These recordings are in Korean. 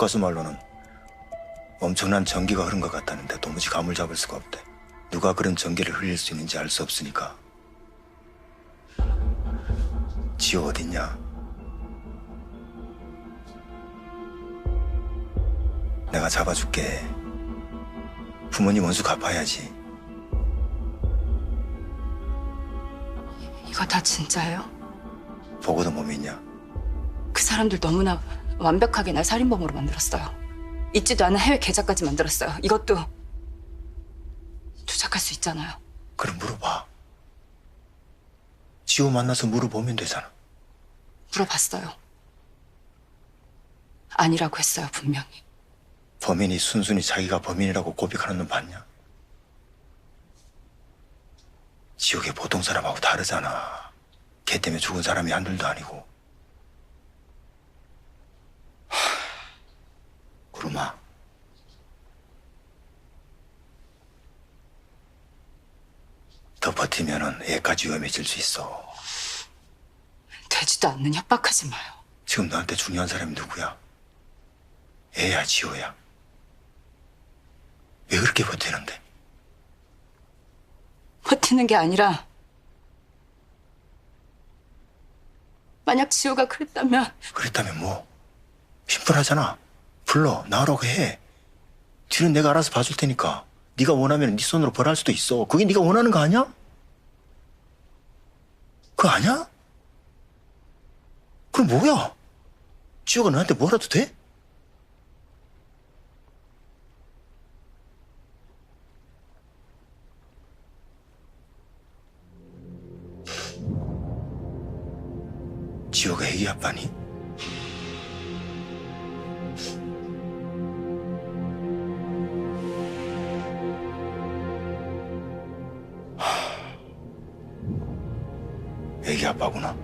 교과서 말로는 엄청난 전기가 흐른 것 같다는데 도무지 감을 잡을 수가 없대. 누가 그런 전기를 흘릴 수 있는지 알 수 없으니까. 지호 어딨냐? 내가 잡아줄게. 부모님 원수 갚아야지. 이거 다 진짜예요? 보고도 못 믿냐? 그 사람들 너무나 완벽하게 날 살인범으로 만들었어요. 있지도 않은 해외 계좌까지 만들었어요. 이것도 조작할 수 있잖아요. 그럼 물어봐. 지호 만나서 물어보면 되잖아. 물어봤어요. 아니라고 했어요, 분명히. 범인이 순순히 자기가 범인이라고 고백하는 놈 봤냐? 지옥의 보통 사람하고 다르잖아. 걔 때문에 죽은 사람이 한둘도 아니고. 구름아. 더 버티면은 애까지 위험해질 수 있어. 되지도 않는 협박하지 마요. 지금 너한테 중요한 사람이 누구야? 애야, 지호야. 왜 그렇게 버티는데? 버티는 게 아니라 만약 지호가 그랬다면 그랬다면 뭐? 심플하잖아. 불러, 나오라고 해. 뒤는 내가 알아서 봐줄 테니까. 네가 원하면 네 손으로 벌할 수도 있어. 그게 네가 원하는 거 아니야? 그거 아니야? 그럼 뭐야? 지호가 너한테 뭐라도 돼? 지호가 애기 아빠니? 애기 아빠구나.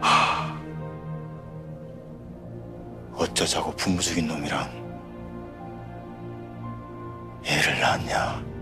하, 어쩌자고 부무죽인 놈이랑 애를 낳았냐?